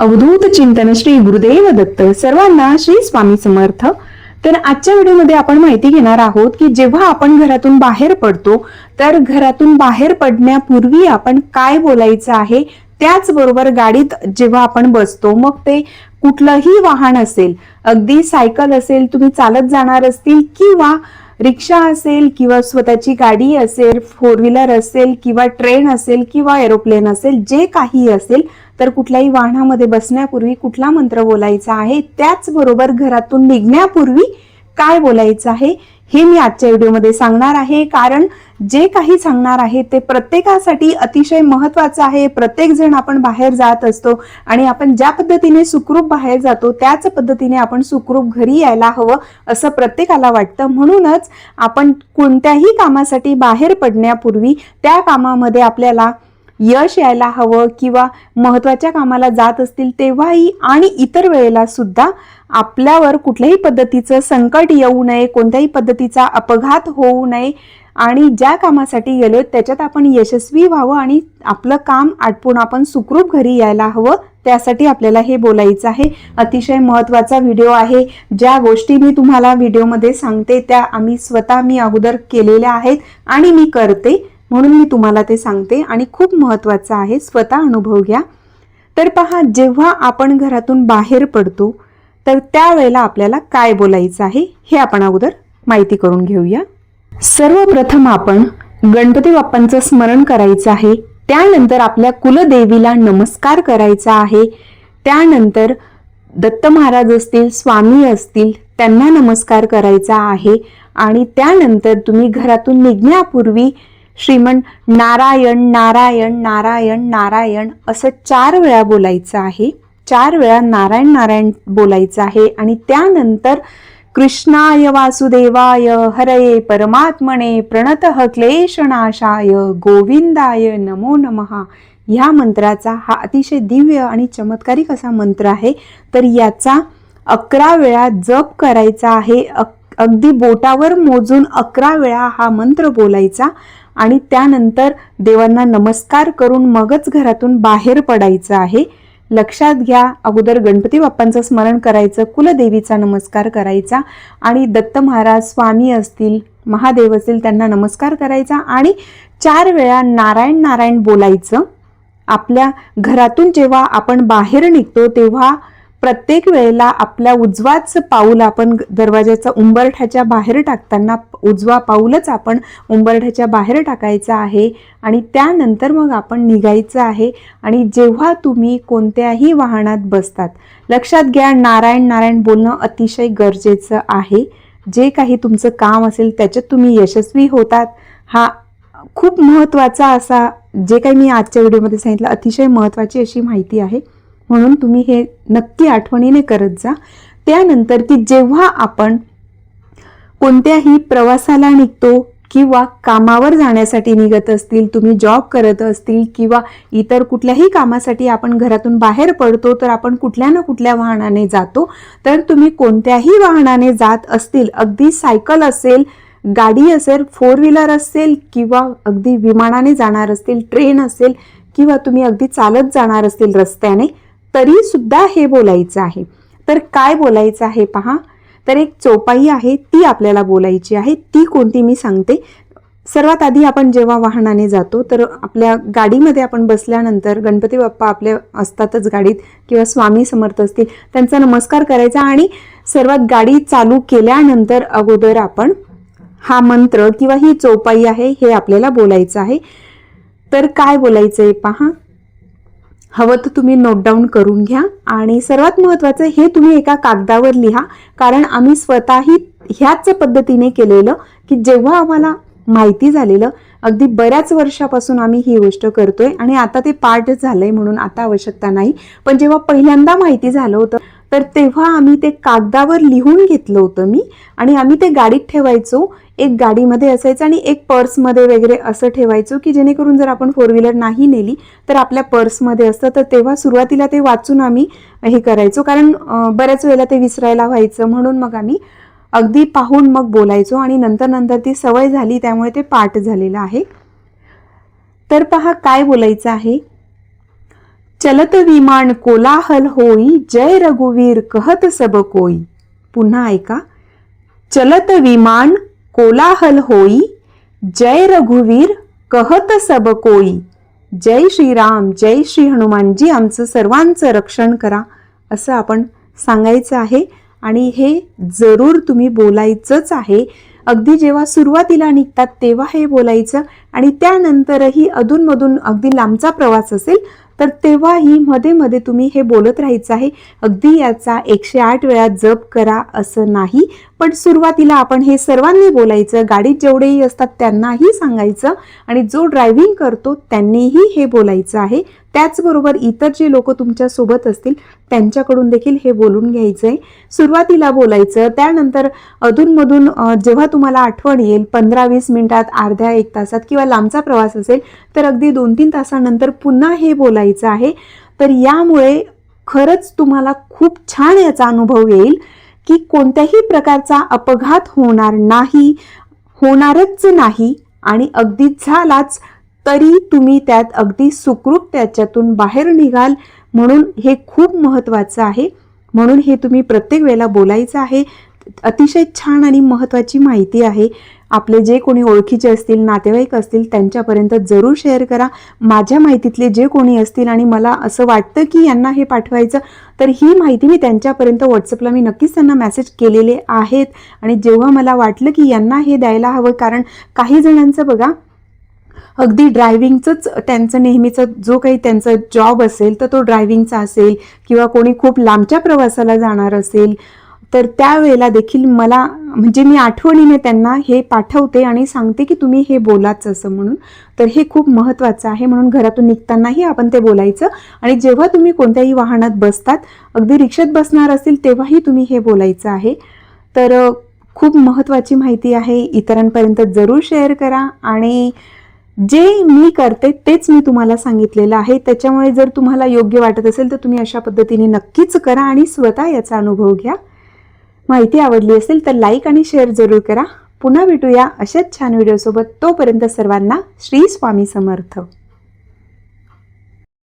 अवधूत चिंतन श्री गुरुदेव दत्त सर्वांना श्री स्वामी समर्थ. तर आजच्या व्हिडिओमध्ये आपण माहिती घेणार आहोत की जेव्हा आपण घरातून बाहेर पडतो तर घरातून बाहेर पडण्यापूर्वी आपण काय बोलायचं आहे? त्याचबरोबर गाडीत जेव्हा आपण बसतो मग ते कुठलंही वाहन असेल अगदी सायकल असेल तुम्ही चालत जाणार असतील किंवा रिक्षा असेल किंवा स्वतःची गाडी असेल फोर व्हीलर असेल किंवा ट्रेन असेल किंवा एरोप्लेन असेल जे काही असेल तर कुठल्याही वाहनामध्ये बसण्यापूर्वी कुठला मंत्र बोलायचा आहे? त्याचबरोबर घरातून निघण्यापूर्वी काय बोलायचं आहे? हे मी आजच्या व्हिडिओमध्ये सांगणार आहे. कारण जे काही सांगणार आहे ते प्रत्येकासाठी अतिशय महत्वाचं आहे. प्रत्येक जण आपण बाहेर जात असतो आणि आपण ज्या पद्धतीने सुखरूप बाहेर जातो त्याच पद्धतीने आपण सुखरूप घरी यायला हवं असं प्रत्येकाला वाटतं. म्हणूनच आपण कोणत्याही कामासाठी बाहेर पडण्यापूर्वी त्या कामामध्ये आपल्याला यश यायला हवं किंवा महत्त्वाच्या कामाला जात असतील तेव्हाही आणि इतर वेळेला सुद्धा आपल्यावर कुठल्याही पद्धतीचं संकट येऊ नये कोणत्याही पद्धतीचा अपघात होऊ नये आणि ज्या कामासाठी गेलो त्याच्यात आपण यशस्वी व्हावं आणि आपलं काम आटपून आपण सुखरूप घरी यायला हवं त्यासाठी आपल्याला हे बोलायचं आहे. अतिशय महत्त्वाचा व्हिडिओ आहे. ज्या गोष्टी मी तुम्हाला व्हिडिओमध्ये सांगते त्या आम्ही स्वतः मी अगोदर केलेल्या आहेत आणि मी करते. म्हणून मी तुम्हाला ते सांगते आणि खूप महत्त्वाचं आहे स्वतः अनुभव घ्या. तर पहा जेव्हा आपण घरातून बाहेर पडतो तर त्यावेळेला आपल्याला काय बोलायचं आहे हे आपण अगोदर माहिती करून घेऊया. सर्वप्रथम आपण गणपती बाप्पांचं स्मरण करायचं आहे. त्यानंतर आपल्या कुलदेवीला नमस्कार करायचा आहे. त्यानंतर दत्त महाराज असतील स्वामी असतील त्यांना नमस्कार करायचा आहे. आणि त्यानंतर तुम्ही घरातून निघण्यापूर्वी श्रीमन नारायण नारायण नारायण नारायण असं चार वेळा बोलायचं आहे. चार वेळा नारायण नारायण बोलायचं आहे. आणि त्यानंतर कृष्णाय वासुदेवाय हरये परमात्मने प्रणतः क्लेशनाशाय गोविंदाय नमो नमः. ह्या मंत्राचा हा अतिशय दिव्य आणि चमत्कारिक असा मंत्र आहे. तर याचा अकरा वेळा जप करायचा आहे. अक- अगदी बोटावर मोजून अकरा वेळा हा मंत्र बोलायचा. आणि त्यानंतर देवांना नमस्कार करून मगच घरातून बाहेर पडायचं आहे. लक्षात घ्या अगोदर गणपती बाप्पांचं स्मरण करायचं कुलदेवीचा नमस्कार करायचा आणि दत्त महाराज स्वामी असतील महादेव असतील त्यांना नमस्कार करायचा आणि चार वेळा नारायण नारायण बोलायचं. आपल्या घरातून जेव्हा आपण बाहेर निघतो तेव्हा प्रत्येक वेळेला आपल्या उजवाच पाऊल आपण दरवाजाचा उंबरठ्याच्या बाहेर टाकताना उजवा पाऊलच आपण उंबरठ्याच्या बाहेर टाकायचं आहे आणि त्यानंतर मग आपण निघायचं आहे आणि जेव्हा तुम्ही कोणत्याही वाहनात बसतात लक्षात घ्या नारायण नारायण बोलणं अतिशय गरजेचं आहे. जे काही तुमचं काम असेल त्याच्यात तुम्ही यशस्वी होतात. हा खूप महत्त्वाचा असा जे काही मी आजच्या व्हिडिओमध्ये सांगितलं अतिशय महत्त्वाची अशी माहिती आहे. म्हणून तुम्ही हे नक्की आठवणीने करत जा. त्यानंतर की जेव्हा आपण कोणत्याही प्रवासाला निघतो किंवा कामावर जाण्यासाठी निघत असतील तुम्ही जॉब करत असतील किंवा इतर कुठल्याही कामासाठी आपण घरातून बाहेर पडतो तर आपण कुठल्या ना कुठल्या वाहनाने जातो. तर तुम्ही कोणत्याही वाहनाने जात असतील अगदी सायकल असेल गाडी असेल फोर व्हीलर असेल किंवा अगदी विमानाने जाणार असतील ट्रेन असेल किंवा तुम्ही अगदी चालत जाणार असतील रस्त्याने तरी सुद्धा हे बोलायचं आहे. तर काय बोलायचं आहे पहा. तर एक चौपाई आहे ती आपल्याला बोलायची आहे. ती कोणती मी सांगते. सर्वात आधी आपण जेव्हा वाहनाने जातो तर आपल्या गाडीमध्ये आपण बसल्यानंतर गणपती बाप्पा आपल्या असतातच गाडीत किंवा स्वामी समर्थ असतील त्यांचा नमस्कार करायचा आणि सर्वात गाडी चालू केल्यानंतर अगोदर आपण हा मंत्र किंवा ही चौपाई आहे हे आपल्याला बोलायचं आहे. तर काय बोलायचं आहे पहा. हवं तर तुम्ही नोट डाऊन करून घ्या. आणि सर्वात महत्त्वाचं हे तुम्ही एका कागदावर लिहा. कारण आम्ही स्वतःही ह्याच पद्धतीने केलेलं की जेव्हा आम्हाला माहिती झालेलं अगदी बऱ्याच वर्षापासून आम्ही ही गोष्ट करतोय आणि आता ते पाठ झालंय म्हणून आता आवश्यकता नाही. पण जेव्हा पहिल्यांदा माहिती झालं होतं तर तेव्हा आम्ही ते कागदावर लिहून घेतलं होतं मी आणि आम्ही ते गाडीत ठेवायचो. एक गाडीमध्ये असायचं आणि एक पर्समध्ये वगैरे असं ठेवायचो की जेणेकरून जर आपण फोर व्हीलर नाही नेली तर आपल्या पर्समध्ये असतं. तर तेव्हा सुरुवातीला ते वाचून आम्ही हे करायचो. कारण बऱ्याच वेळेला ते विसरायला व्हायचं. म्हणून मग आम्ही अगदी पाहून मग बोलायचो आणि नंतर नंतर ती सवय झाली त्यामुळे ते पाठ झालेलं आहे. तर पहा काय बोलायचं आहे. चलत विमान कोलाहल होई जय रघुवीर कहत सब कोई. पुन्हा ऐका. चलत विमान कोलाहल होई जय रघुवीर कहत सब कोई। जय श्रीराम जय श्री हनुमानजी आमचं सर्वांचं रक्षण करा असं आपण सांगायचं आहे. आणि हे जरूर तुम्ही बोलायचंच आहे. अगदी जेव्हा सुरुवातीला निघतात तेव्हा हे बोलायचं. आणि त्यानंतरही अधूनमधून अगदी लांबचा प्रवास असेल तर तेव्हाही मध्ये मध्ये तुम्ही हे बोलत राहायचं आहे. अगदी याचा एकशे आठ वेळा जप करा असं नाही. पण सुरुवातीला आपण हे सर्वांनी बोलायचं. गाडीत जेवढेही असतात त्यांनाही सांगायचं. आणि जो ड्रायव्हिंग करतो त्यांनीही हे बोलायचं आहे. त्याचबरोबर इतर जे लोक तुमच्यासोबत असतील त्यांच्याकडून देखील हे बोलून घ्यायचं आहे सुरुवातीला बोलायचं त्यानंतर अधूनमधून जेव्हा तुम्हाला आठवण येईल पंधरा वीस मिनिटात अर्ध्या एक तासात किंवा लांबचा प्रवास असेल तर अगदी दोन तीन तासानंतर पुन्हा हे बोलायचं आहे. तर यामुळे खरंच तुम्हाला खूप छान याचा अनुभव येईल की कोणत्याही प्रकारचा अपघात होणार नाही होणारच नाही आणि अगदी झालाच तरी तुम्ही त्यात अगदी सुखरूप त्याच्यातून बाहेर निघाल. म्हणून हे खूप महत्त्वाचं आहे. म्हणून हे तुम्ही प्रत्येक वेळेला बोलायचं आहे. अतिशय छान आणि महत्त्वाची माहिती आहे. आपले जे कोणी ओळखीचे असतील नातेवाईक असतील त्यांच्यापर्यंत जरूर शेअर करा. माझ्या माहितीतले जे कोणी असतील आणि मला असं वाटतं की यांना हे पाठवायचं तर ही माहिती मी त्यांच्यापर्यंत व्हॉट्सअपला मी नक्कीच त्यांना मेसेज केलेले आहेत. आणि जेव्हा मला वाटलं की यांना हे द्यायला हवं कारण काही जणांचं बघा अगदी ड्रायव्हिंगचंच त्यांचं नेहमीचा जो काही त्यांचा जॉब असेल तर तो ड्रायव्हिंगचा असेल किंवा कोणी खूप लांबच्या प्रवासाला जाणार असेल तर त्यावेळेला देखील मला म्हणजे मी आठवणीने त्यांना हे पाठवते आणि सांगते की तुम्ही हे बोलाच असं म्हणून. तर हे खूप महत्त्वाचं आहे म्हणून घरातून निघतानाही आपण ते बोलायचं. आणि जेव्हा तुम्ही कोणत्याही वाहनात बसतात अगदी रिक्षेत बसणार असेल तेव्हाही तुम्ही हे बोलायचं आहे. तर खूप महत्त्वाची माहिती आहे इतरांपर्यंत जरूर शेअर करा आणि जे मी करते तेच मी तुम्हाला सांगितलेलं आहे. त्याच्यामुळे जर तुम्हाला योग्य वाटत असेल तर तुम्ही अशा पद्धतीने नक्कीच करा आणि स्वतः याचा अनुभव घ्या. माहिती आवडली असेल तर लाईक आणि शेअर जरूर करा. पुन्हा भेटूया अशाच छान व्हिडिओसोबत तोपर्यंत सर्वांना श्री स्वामी समर्थ.